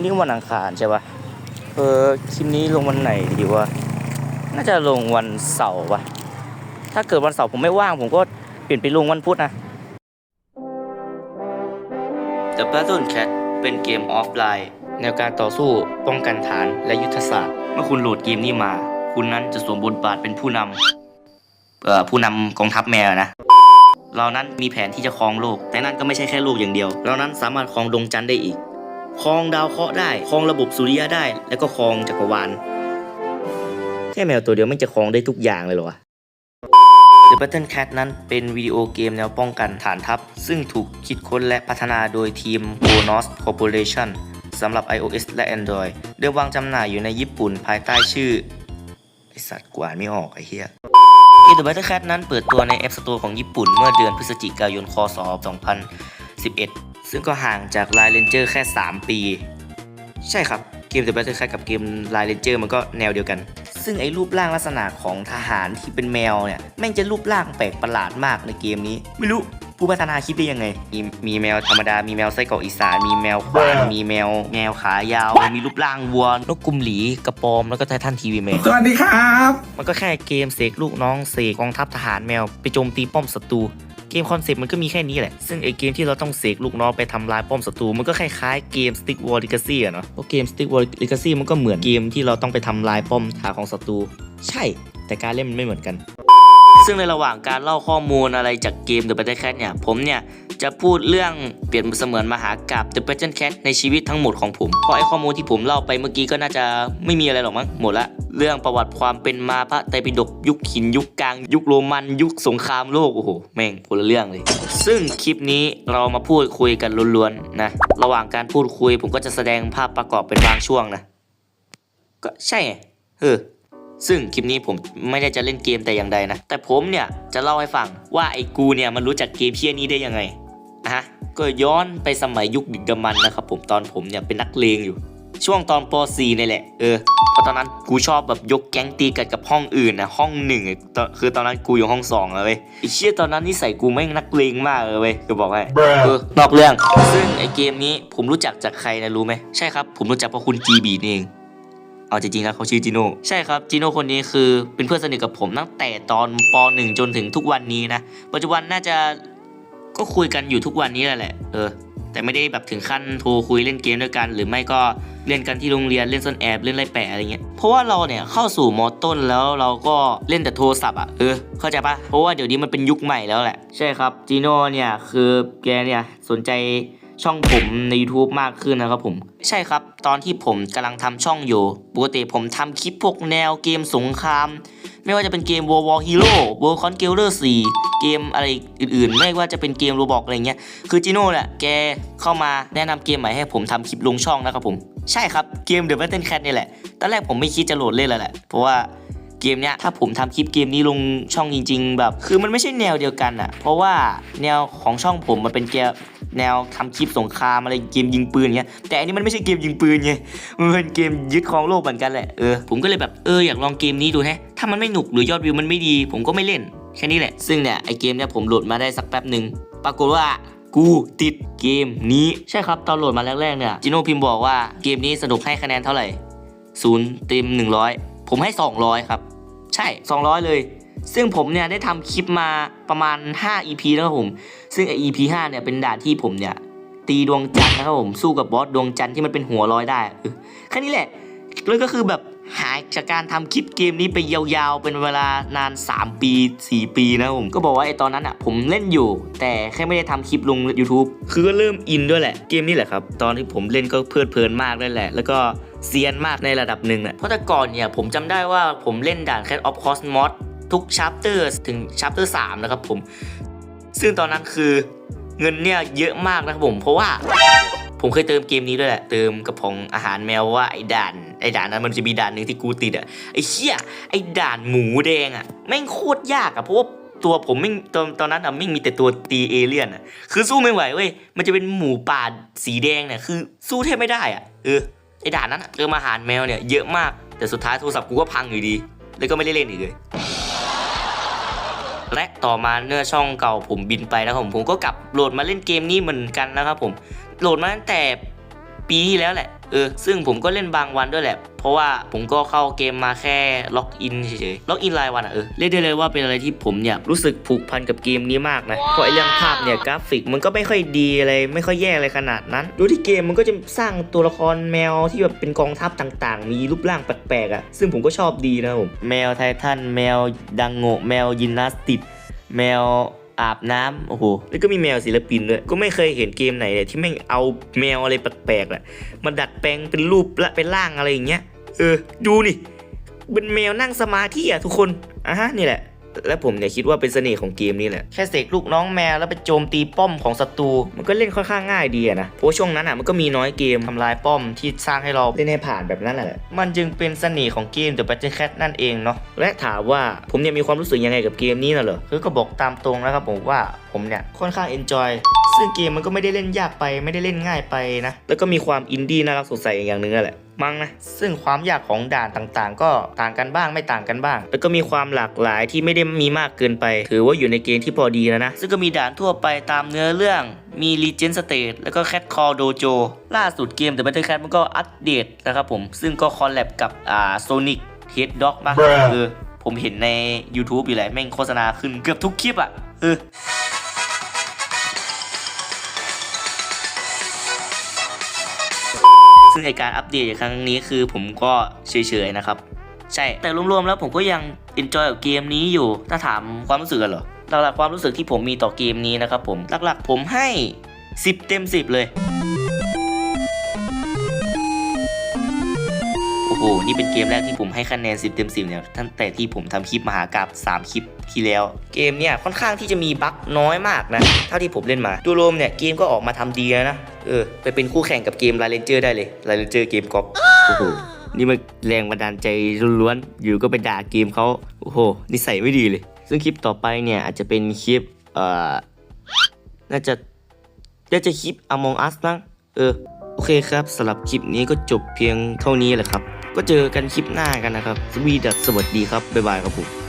นนี้วันอังคารใช่ปะเออคลิปนี้ลงวันไหนดีวะน่าจะลงวันเสาร์ปะถ้าเกิดวันเสาร์ผมไม่ว่างผมก็เปลี่ยนไปลงวันพุธนะ The Battle Cat เป็นเกมออฟไลน์ แนวการต่อสู้ป้องกันฐานและยุทธศาสตร์ เมื่อคุณโหลดเกมนี้มา คุณนั้นจะสวมบทบาทเป็นผู้นำเอ่อผู้นำกองทัพแมวนะเรานั้นมีแผนที่จะครองโลก แต่นั่นก็ไม่ใช่แค่โลกอย่างเดียว เรานั้นสามารถครองดวงจันทร์ได้อีก ครองดาวเคราะห์ได้ครองระบบสุริยะได้ แล้วก็ครองจักรวาลแค่แมวตัวเดียวไม่จะครองได้ทุกอย่างเลยเหรอวะ The Battle Cat นั้นเป็นวิดีโอเกมแนวป้องกันฐานทัพ ซึ่งถูกคิดค้นและพัฒนาโดยทีม Bonos Corporation สำหรับ iOS และ Android เดิมวางจำหน่ายอยู่ในญี่ปุ่นภายใต้ชื่อ ไอสัตว์กวานไม่ออกไอเหี้ยเกม The Battle Cat นั้นเปิดตัวใน App Store ของญี่ปุ่นเมื่อเดือนพฤศจิกายน คศ 2011 ซึ่งก็ห่างจาก Line Ranger แค่ 3 ปี ใช่ครับเกม The Battle Cat กับเกม Line Ranger มันก็แนวเดียวกัน ซึ่งไอ้รูปร่างลักษณะของทหารที่เป็นแมวเนี่ยแม่งจะรูปร่างแปลกประหลาดมากในเกมนี้ ไม่รู้ผู้พัฒนาคิดได้ยังไง มีมีแมวธรรมดา มีแมวไส้กรอกอีสาน มีแมวควานมีแมวแมวขายาว มีรูปร่างวัวนกกุมหลี กระปอม แล้วก็ไททันทีวีแมนสวัสดีครับ มันก็แค่เกมเสกลูกน้องเสกกองทัพทหารแมวไปโจมตีป้อมศัตรู เกมคอนเซ็ปต์มันก็มีแค่นี้แหละ ซึ่งไอเกมที่เราต้องเสกลูกน้องไปทำลายป้อมศัตรูมันก็คล้ายๆเกม Stick War Legacy อะเนาะเพราะเกม Stick War Legacy มันก็เหมือนเกมที่เราต้องไปทำลายป้อมฐานของศัตรูใช่ แต่การเล่นมันไม่เหมือนกัน ซึ่งในระหว่างการเล่าข้อมูลอะไรจากเกม The Battle Cat เนี่ย ผมเนี่ยจะพูดเรื่องเปรียบเสมือนมหากราบ The Battle Cat ในชีวิตทั้งหมดของผม เพราะไอ้ข้อมูลที่ผมเล่าไปเมื่อกี้ก็น่าจะไม่มีอะไรหรอกมั้งหมดละ เรื่องประวัติความเป็นมาพระไตรปิฎกยุคหินยุคกลาง ยุคโรมัน ยุคสงครามโลกโอ้โหแม่งคนละเรื่องเลย ซึ่งคลิปนี้เรามาพูดคุยกันล้วนๆนะ ระหว่างการพูดคุยผมก็จะแสดงภาพประกอบเป็นบางช่วงนะ ก็ใช่ไงเออ ซึ่งคลิปนี้ผมไม่ได้จะเล่นเกมแต่อย่างใดนะ แต่ผมเนี่ยจะเล่าให้ฟังว่าไอ้กูเนี่ยมันรู้จักเกมเพี้ยนี้ได้ยังไงอะฮะก็ย้อนไปสมัยยุคดึกดำบรรพ์นะครับผมตอนผมเนี่ยเป็นนักเลงอยู่ ช่วงตอนป .4 นี่แหละเออเพราะตอนนั้นกูชอบแบบยกแก๊งตีกันกับห้องอื่นนะห้องหนึ่งอะตอนคือตอนนั้นกูอยู่ห้องสองเลยเว้ยไอ้เชี่ยตอนนั้นนิสัยกูแม่งนักเลงมากเลยเว้ยจะบอกให้เออนอกเรื่องซึ่งไอเกมนี้ผมรู้จักจากใครนะรู้ไหมใช่ครับผมรู้จักเพราะคุณ GB นี่เอง เอาจริงๆแล้วเขาชื่อจิโน่ใช่ครับจิโน่คนนี้คือเป็นเพื่อนสนิทกับผมตั้งแต่ตอนป .1 จนถึงทุกวันนี้นะปัจจุบันน่าจะก็คุยกันอยู่ทุกวันนี้แหละเออแต่ไม่ได้แบบถึงขั้นโทรคุยเล่นเกมด้วยกัน หรือไม่ก็เล่นกันที่โรงเรียนเล่นซ่อนแอบเล่นไรแปะอะไรเงี้ยเพราะว่าเราเนี่ยเข้าสู่มอต้นแล้วเราก็เล่นแต่โทรศัพท์อะเออเข้าใจปะเพราะว่าเดี๋ยวนี้มันเป็นยุคใหม่แล้วแหละ ใช่ครับจิโน่เนี่ยคือแกเนี่ยสนใจ ช่องผมใน YouTube มากขึ้นนะครับผม ใช่ครับตอนที่ผมกำลังทำช่องอยู่ ปกติผมทำคลิปพวกแนวเกมสงคราม ไม่ว่าจะเป็นเกม World War Hero World Conqueror 4 เกมอะไรอื่นๆ ไม่ว่าจะเป็นเกมโรบอกอะไรเงี้ย คือจิโน่แหละแกเข้ามาแนะนำเกมใหม่ให้ผมทำคลิปลงช่องนะครับผม ใช่ครับเกม The Battle Cat นี่แหละ ตอนแรกผมไม่คิดจะโหลดเล่นแล้วแหละ เพราะว่าเกมเนี้ยถ้าผมทำคลิปเกมนี้ลงช่องจริง ๆ แบบ คือมันไม่ใช่แนวเดียวกันอะเพราะว่าแนวของช่องผมมันเป็นเกม แนวทำคลิปสงครามอะไรเกมยิงปืนเงี้ยแต่อันนี้มันไม่ใช่เกมยิงปืนไงมันเป็นเกมยึดครองโลกเหมือนกันแหละเออผมก็เลยแบบเอออยากลองเกมนี้ดูแฮะถ้ามันไม่หนุกหรือยอดวิวมันไม่ดี ผมก็ไม่เล่นแค่นี้แหละซึ่งเนี่ยไอเกมเนี่ยผมโหลดมาได้สักแป๊บหนึ่งปรากฏว่ากูติดเกมนี้ใช่ครับตอนโหลดมาแรกๆเนี่ยจิโน่พิมพ์บอกว่าเกมนี้สนุกให้คะแนนเท่าไหร่ศูนย์เต็ม100 ผมให้ 200 ครับ ใช่ 200 เลย ซึ่งผมเนี่ยได้ทำคลิปมาประมาณ 5 EP แล้วครับผม ซึ่งไอ EP 5เนี่ยเป็นด่านที่ผมเนี่ยตีดวงจันทร์นะครับผมสู้กับบอสดวงจันทร์ที่มันเป็นหัวลอยได้เออแค่นี้แหละแล้วก็คือแบบหายจากการทำคลิปเกมนี้ไปยาวๆ เป็นเวลานาน 3 ปี 4 ปีนะครับผม ก็บอกว่าไอตอนนั้นอะ ผมเล่นอยู่ แต่แค่ไม่ได้ทำคลิปลง YouTube คือก็เริ่มอินด้วยแหละ เกมนี้แหละครับ ตอนที่ผมเล่นก็เพลิดเพลินมากด้วยแหละ แล้วก็เซียนมากในระดับหนึ่งอะเพราะแต่ก่อนเนี่ยผมจำได้ว่าผมเล่นด่าน Cat of Cosmos ทุก chapter ถึง chapter 3นะครับผม ซึ่งตอนนั้นคือเงินเนี่ยเยอะมากนะครับผม เพราะว่าผมเคยเติมเกมนี้ด้วยแหละเติมกระป๋องอาหารแมวว่าไอ้ด่านไอ้ด่านนั้นมันจะมีด่านหนึ่งที่กูติดอะไอ้เหี้ยไอ้ด่านหมูแดงอะแม่งโคตรยากอะเพราะว่าตัวผมไม่งตอนตอนนั้นอะไม่งมีแต่ตัวตีเอเลี่ยนอะคือสู้ไม่ไหวเว้ยมันจะเป็นหมูป่าสีแดงเนี่ยคือสู้แทบไม่ได้อะเออไอ้ด่านนั้นเติมอาหารแมวเนี่ยเยอะมากแต่สุดท้ายโทรศัพท์กูก็พังอยู่ดี แล้วก็ไม่ได้เล่นอีกเลย และต่อมาเนื้อช่องเก่าผมบินไปนะครับผมผมก็กลับโหลดมาเล่นเกมนี้เหมือนกันนะครับผมโหลดมาตั้งแต่ปีที่แล้วแหละ เออซึ่งผมก็เล่นบางวันด้วยแหละ เพราะว่าผมก็เข้าเกมมาแค่ล็อกอินเฉยๆล็อกอินรายวันอะเออเรียกได้เลยว่าเป็นอะไรที่ผมเนี่ยรู้สึกผูกพันกับเกมนี้มากนะเพราะไอ้เรื่องภาพเนี่ยกราฟิกมันก็ไม่ค่อยดีอะไรไม่ค่อยแย่อะไรขนาดนั้นดูที่เกมมันก็จะสร้างตัวละครแมวที่แบบเป็นกองทัพต่างๆ มีรูปร่างแปลกๆอะซึ่งผมก็ชอบดีนะผมแมวไททันแมวดังโงะแมวยินนาสติกแมว อาบน้ำโอ้โหแล้วก็มีแมวศิลปินด้วยก็ไม่เคยเห็นเกมไหนเลยที่แม่งเอาแมวอะไรแปลกๆแหละมาดัดแปลงเป็นรูปและเป็นร่างอะไรอย่างเงี้ย เออ ดูนี่เป็นแมวนั่งสมาธิอะทุกคนอะฮะนี่แหละ และผมเนี่ยคิดว่าเป็นเสน่ห์ของเกมนี้แหละ แค่เสกลูกน้องแมวแล้วไปโจมตีป้อมของศัตรู มันก็เล่นค่อนข้างง่ายดีนะ เพราะช่วงนั้นอะมันก็มีน้อยเกมทำลายป้อมที่สร้างให้เราเล่นให้ผ่านแบบนั้นแหละ มันจึงเป็นเสน่ห์ของเกม The Battle Cat นั่นเองเนาะ และถามว่าผมเนี่ยมีความรู้สึกยังไงกับเกมนี้น่ะเหรอ คือก็บอกตามตรงนะครับผมว่าผมเนี่ยค่อนข้างเอนจอยซึ่งเกมมันก็ไม่ได้เล่นยากไป ไม่ได้เล่นง่ายไปนะ แล้วก็มีความอินดี้น่ารักสดใสอย่างหนึงนั่นแหละ มั้งนะซึ่งความยากของด่านต่างๆ ก็ต่างกันบ้างไม่ต่างกันบ้าง แล้วก็มีความหลากหลายที่ไม่ได้มีมากเกินไป ถือว่าอยู่ในเกณฑ์ที่พอดีแล้วนะ ซึ่งก็มีด่านทั่วไปตามเนื้อเรื่องมี Legend Stage แล้วก็ Cat Call Dojo ล่าสุดเกม The Battle Cat มันก็อัปเดตนะครับผม ซึ่งก็คอลแลบกับอ่า Sonic Hedgehog มา Bruh เออผมเห็นใน YouTube อยู่แหละแม่งโฆษณาขึ้นเกือบทุกคลิปอะเออ่งในการอัปเดตครั้งนี้คือผมก็เฉยๆนะครับ ใช่แต่รวมๆแล้วผมก็ยังเอนจอยกับเกมนี้อยู่ถ้าถามความรู้สึกกันเหรอหลักๆความรู้สึกที่ผมมีต่อเกมนี้นะครับผมหลักๆผมให้ 10 เต็ม 10 เลย โอ้นี่เป็นเกมแรกที่ผมให้คะแนน 10 เต็ม 10 เนี่ยตั้งแต่ที่ผมทำคลิปมหากราบ3 คลิปที่แล้ว เกมเนี่ยค่อนข้างที่จะมีบั๊กน้อยมากนะ เท่าที่ผมเล่นมา ดูรวมเนี่ยเกมก็ออกมาทำดีนะ เออ ไปเป็นคู่แข่งกับเกม r า l เลนเจอร์ได้เลย r า l เลนเจอร์เกมกอล์ฟโอ้โหนี่มันแรงบันดาลใจล้วนๆ อยู่ก็ไปด่าเกมเขาโอ้โห นิสัยไม่ดีเลย ซึ่งคลิปต่อไปเนี่ยอาจจะเป็นคลิป เอ่อ น่าจะ น่าจะคลิป Among Us มั้งเออ โอเคครับสำหรับคลิปนี้ก็จบเพียงเท่านี้แหละครับ ก็เจอกันคลิปหน้ากันนะครับสวีดัสสวัสดีครับบ๊ายบายครับผม